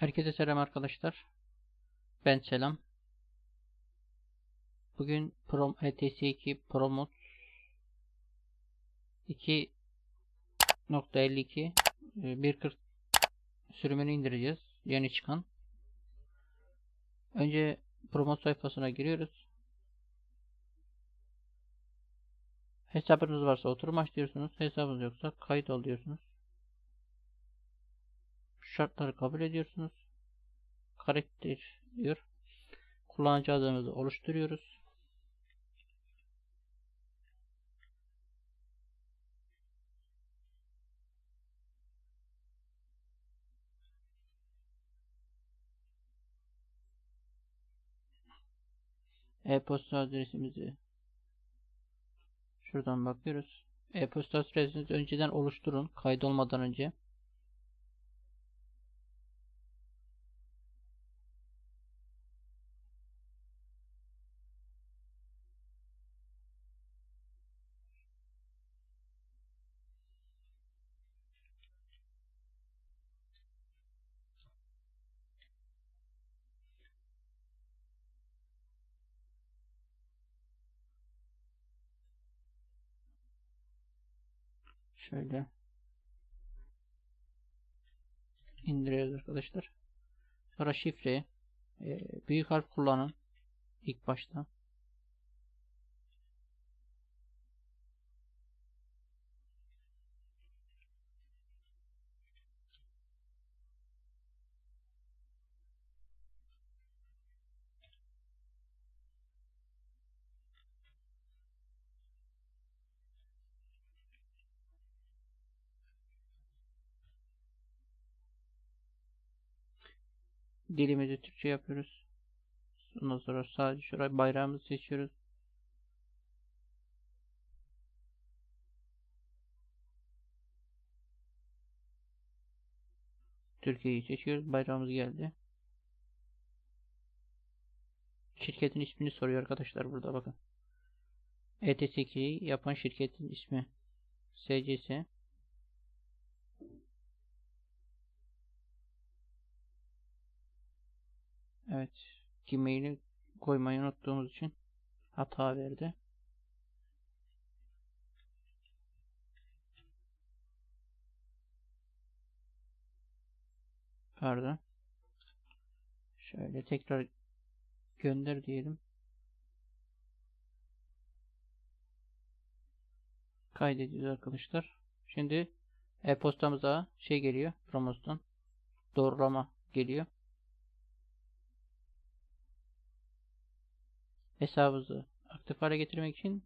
Herkese selam arkadaşlar. Ben Selam. Bugün Prom ETS2 Promot 2.52 e, 1.40 sürümünü indireceğiz. Yeni çıkan. Önce Promot sayfasına giriyoruz. Hesabınız varsa oturum aç diyorsunuz. Hesabınız yoksa kayıt ol diyorsunuz. Şartları kabul ediyorsunuz. Karakter diyor. Kullanıcı adımızı oluşturuyoruz. E-posta adresimizi şuradan bakıyoruz. E-posta adresinizi önceden oluşturun kaydolmadan önce. Şöyle indiriyoruz arkadaşlar. Sonra şifreyi e, büyük harf kullanın ilk başta. Dilimizi Türkçe yapıyoruz. Ondan sonra sadece şuraya bayrağımızı seçiyoruz. Türkiye'yi seçiyoruz. Bayrağımız geldi. Şirketin ismini soruyor arkadaşlar burada bakın. ETS2'yi yapan şirketin ismi SCS Evet. Gmail'i koymayı unuttuğumuz için hata verdi. Pardon. Şöyle tekrar gönder diyelim. Kaydediyoruz arkadaşlar. Şimdi e-postamıza şey geliyor. Promos'tan doğrulama geliyor. Hesabımızı aktif hale getirmek için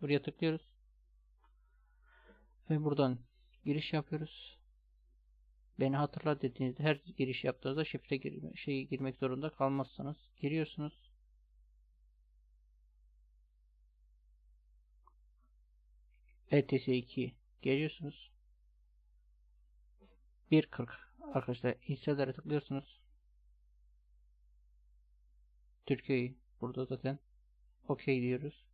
buraya tıklıyoruz. Ve buradan giriş yapıyoruz. Beni hatırla dediğinizde her giriş yaptığınızda şifre girme, şeyi girmek zorunda kalmazsanız giriyorsunuz. ETS2 geliyorsunuz. 1.40 arkadaşlar installer'e tıklıyorsunuz. Türkiye'yi burada zaten OK diyoruz.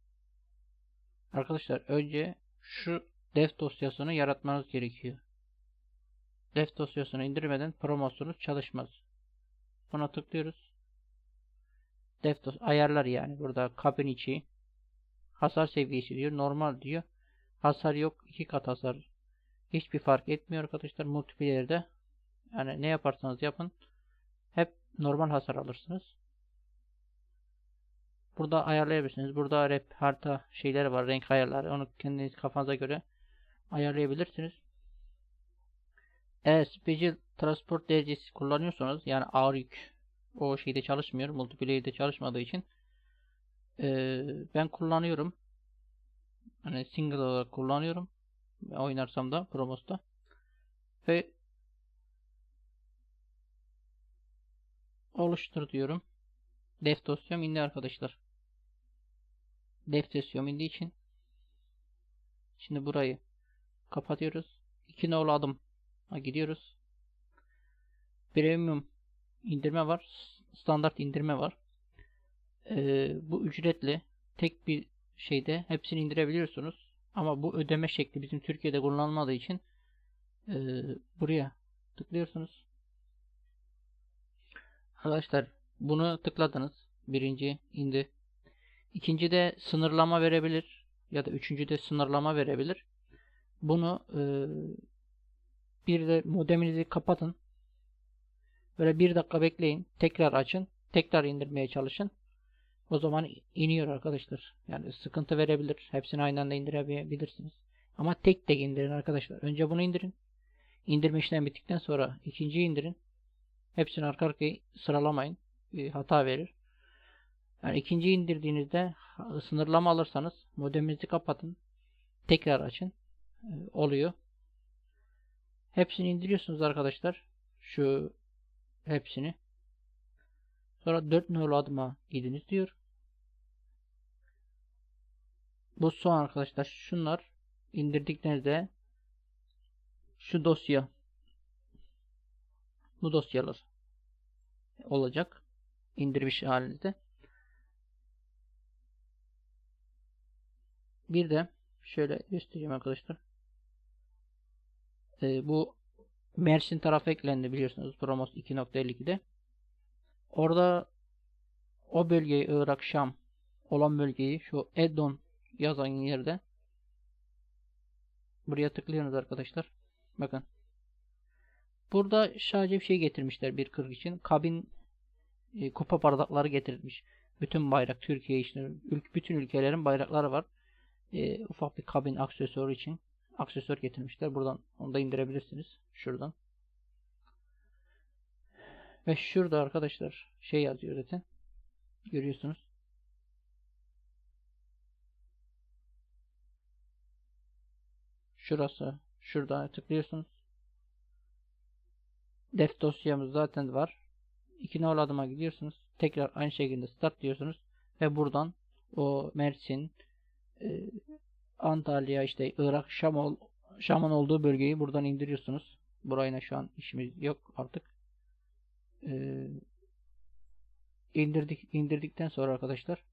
Arkadaşlar önce şu def dosyasını yaratmanız gerekiyor. Def dosyasını indirmeden promosyonunuz çalışmaz. Buna tıklıyoruz. Def dos ayarlar yani burada kabin içi hasar seviyesi diyor. Normal diyor. Hasar yok. iki kat hasar. Hiçbir fark etmiyor arkadaşlar multiplayer'de. Yani ne yaparsanız yapın hep normal hasar alırsınız. Burada ayarlayabilirsiniz. Burada rap harita şeyleri var. Renk ayarları. Onu kendiniz kafanıza göre ayarlayabilirsiniz. Eğer Special Transport derecesi kullanıyorsanız yani ağır yük o şeyde çalışmıyor. Multiplayer'de çalışmadığı için ee, ben kullanıyorum. Hani single olarak kullanıyorum. Oynarsam da Promos'ta. Ve oluştur diyorum. Def dosyam indi arkadaşlar dosyam indiği için şimdi burayı kapatıyoruz. 2 nolu adım gidiyoruz. Premium indirme var. Standart indirme var. Ee, bu ücretli tek bir şeyde hepsini indirebiliyorsunuz. Ama bu ödeme şekli bizim Türkiye'de kullanılmadığı için e, buraya tıklıyorsunuz. Arkadaşlar bunu tıkladınız. Birinci indi. İkinci de sınırlama verebilir. Ya da üçüncü de sınırlama verebilir. Bunu e, bir de modeminizi kapatın. Böyle bir dakika bekleyin. Tekrar açın. Tekrar indirmeye çalışın. O zaman iniyor arkadaşlar. Yani sıkıntı verebilir. Hepsini aynı anda indirebilirsiniz. Ama tek tek indirin arkadaşlar. Önce bunu indirin. İndirme işlemi bittikten sonra ikinciyi indirin. Hepsini arka arkaya sıralamayın. Bir hata verir. Yani ikinciyi indirdiğinizde sınırlama alırsanız modeminizi kapatın. Tekrar açın. Ee, oluyor. Hepsini indiriyorsunuz arkadaşlar. Şu hepsini. Sonra 4 nolu adıma gidiniz diyor. Bu son arkadaşlar. Şunlar indirdiklerinizde şu dosya bu dosyalar olacak. indirmiş halinde. Bir de şöyle göstereyim arkadaşlar. Ee, bu Mersin tarafı eklendi biliyorsunuz Promos 2.52'de. Orada o bölgeyi Irak Şam olan bölgeyi şu Edon yazan yerde buraya tıklıyorsunuz arkadaşlar. Bakın. Burada sadece bir şey getirmişler 1.40 için. Kabin e, kupa bardakları getirilmiş. Bütün bayrak Türkiye için bütün ülkelerin bayrakları var. E, ufak bir kabin aksesuarı için aksesuar getirmişler. Buradan onu da indirebilirsiniz. Şuradan. Ve şurada arkadaşlar şey yazıyor zaten. Görüyorsunuz. Şurası. Şurada tıklıyorsunuz. Def dosyamız zaten var. İki nol adıma gidiyorsunuz. Tekrar aynı şekilde start diyorsunuz. Ve buradan o Mersin, Antalya, işte Irak, Şam Şam'ın olduğu bölgeyi buradan indiriyorsunuz. Burayla şu an işimiz yok artık. Ee, indirdik indirdikten sonra arkadaşlar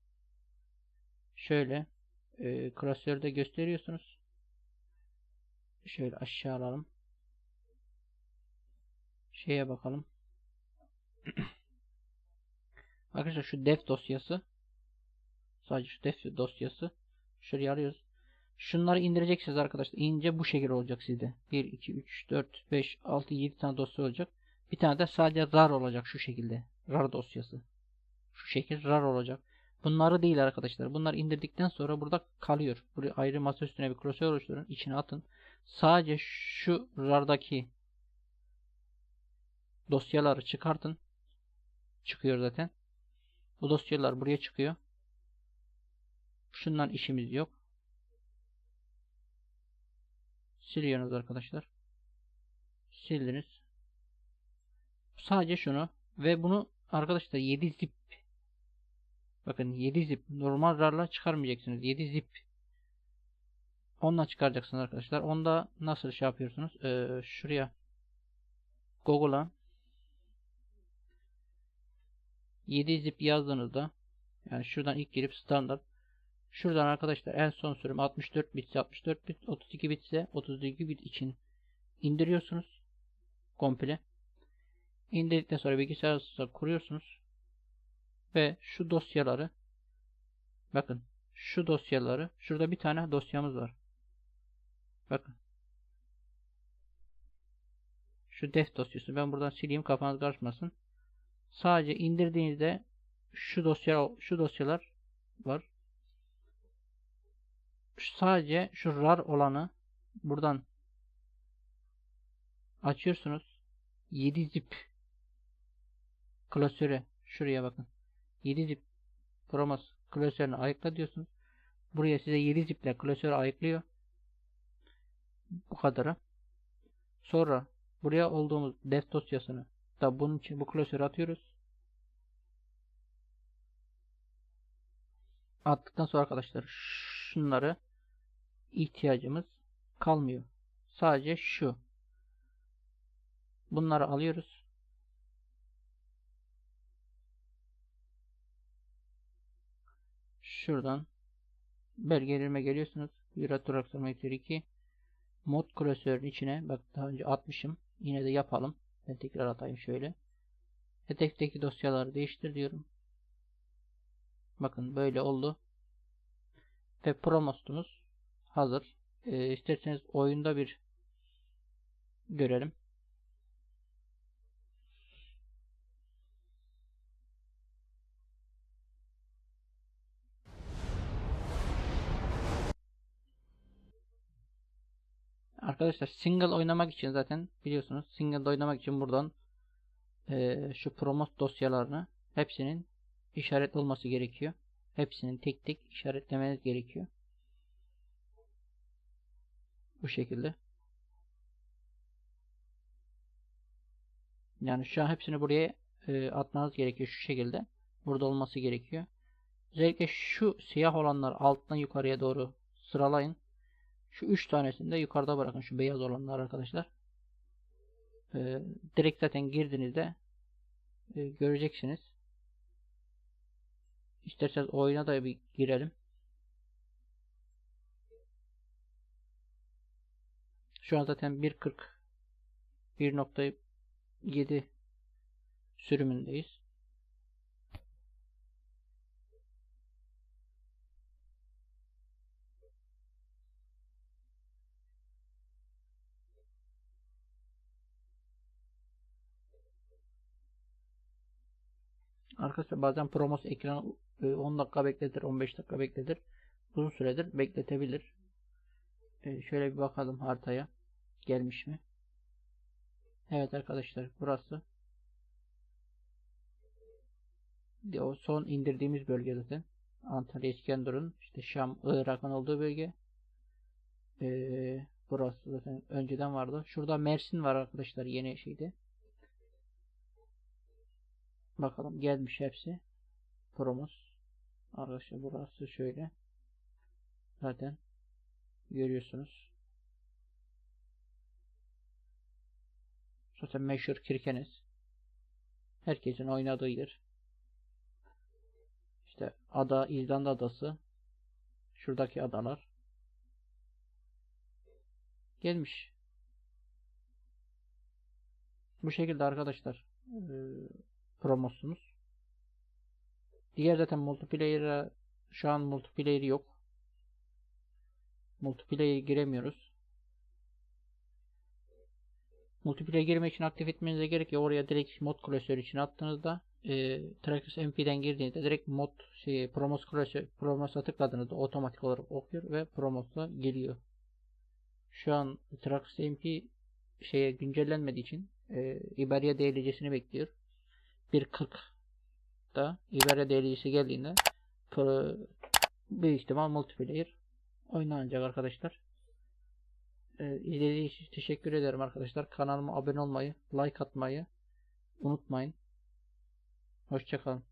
şöyle e, klasörde gösteriyorsunuz. Şöyle aşağı alalım. Şeye bakalım. Arkadaşlar şu def dosyası sadece şu def dosyası şuraya arıyoruz. Şunları indireceksiniz arkadaşlar. İnce bu şekilde olacak sizde. 1, 2, 3, 4, 5, 6, 7 tane dosya olacak. Bir tane de sadece RAR olacak şu şekilde. RAR dosyası. Şu şekil RAR olacak. Bunları değil arkadaşlar. Bunlar indirdikten sonra burada kalıyor. Buraya ayrı masa üstüne bir klasör oluşturun. içine atın. Sadece şu RAR'daki dosyaları çıkartın. Çıkıyor zaten. Bu dosyalar buraya çıkıyor. Şundan işimiz yok. Siliyorsunuz arkadaşlar. Sildiniz. Sadece şunu ve bunu arkadaşlar 7 zip bakın 7 zip normal RAR'la çıkarmayacaksınız. 7 zip onunla çıkaracaksınız arkadaşlar. Onda nasıl şey yapıyorsunuz? Ee, şuraya Google'a 7 zip yazdığınızda yani şuradan ilk girip standart şuradan arkadaşlar en son sürüm 64 bit 64 bit 32 bit ise 32 bit için indiriyorsunuz komple. İndirdikten sonra bilgisayarınızda kuruyorsunuz. Ve şu dosyaları bakın şu dosyaları şurada bir tane dosyamız var. Bakın. Şu def dosyası ben buradan sileyim kafanız karışmasın. Sadece indirdiğinizde şu dosya şu dosyalar var sadece şu rar olanı buradan açıyorsunuz. 7 zip klasöre şuraya bakın. 7 zip promos klasörünü ayıkla diyorsunuz. Buraya size 7 ziple klasörü ayıklıyor. Bu kadarı sonra buraya olduğumuz def dosyasını da bunun için bu klasörü atıyoruz. Attıktan sonra arkadaşlar şunları ihtiyacımız kalmıyor sadece şu bunları alıyoruz şuradan belgelerime geliyorsunuz. Euro Akselerator 2 mod klasörün içine bak daha önce atmışım. Yine de yapalım. Ben tekrar atayım şöyle. Hedefteki dosyaları değiştir diyorum. Bakın böyle oldu. Ve promostumuz hazır. Ee, isterseniz oyunda bir görelim. Arkadaşlar single oynamak için zaten biliyorsunuz single oynamak için buradan eee, şu promos dosyalarını hepsinin işaretli olması gerekiyor. Hepsinin tek tek işaretlemeniz gerekiyor. Bu şekilde. Yani şu an hepsini buraya e, atmanız gerekiyor şu şekilde. Burada olması gerekiyor. Özellikle şu siyah olanlar alttan yukarıya doğru sıralayın. Şu üç tanesini de yukarıda bırakın. Şu beyaz olanlar arkadaşlar. Ee, direkt zaten girdiğinizde e, göreceksiniz. İsterseniz oyuna da bir girelim. Şu an zaten 1.40 1.7 sürümündeyiz. Arkadaşlar bazen promos ekranı e, 10 dakika bekletir, 15 dakika bekletir. Uzun süredir bekletebilir. E, Şöyle bir bakalım haritaya. Gelmiş mi? Evet arkadaşlar burası. O son indirdiğimiz bölge zaten. Antalya İskenderun, işte Şam, Irak'ın olduğu bölge. Ee, burası zaten önceden vardı. Şurada Mersin var arkadaşlar yeni şeydi. Bakalım gelmiş hepsi. Promos. Arkadaşlar burası şöyle. Zaten görüyorsunuz. Zaten meşhur Kirkenes. Herkesin oynadığı yer. İşte ada İzlanda adası. Şuradaki adalar. Gelmiş. Bu şekilde arkadaşlar. Ee, promosumuz. Diğer zaten multiplayer'a şu an multiplayer yok. Multiplayer giremiyoruz. Multiplayer girmek için aktif etmenize gerek yok. Oraya direkt mod klasörü için attığınızda e, Trackers MP'den girdiğinizde direkt mod şey, promos klasör promos'a tıkladığınızda otomatik olarak okuyor ve promos'a geliyor. Şu an Trackers MP şeye güncellenmediği için e, Iberia DLC'sini bekliyor. 1.40'da Iberia DLC'si geldiğinde büyük ihtimal multiplayer oynanacak arkadaşlar. Ee, izlediğiniz için teşekkür ederim arkadaşlar. Kanalıma abone olmayı, like atmayı unutmayın. Hoşçakalın.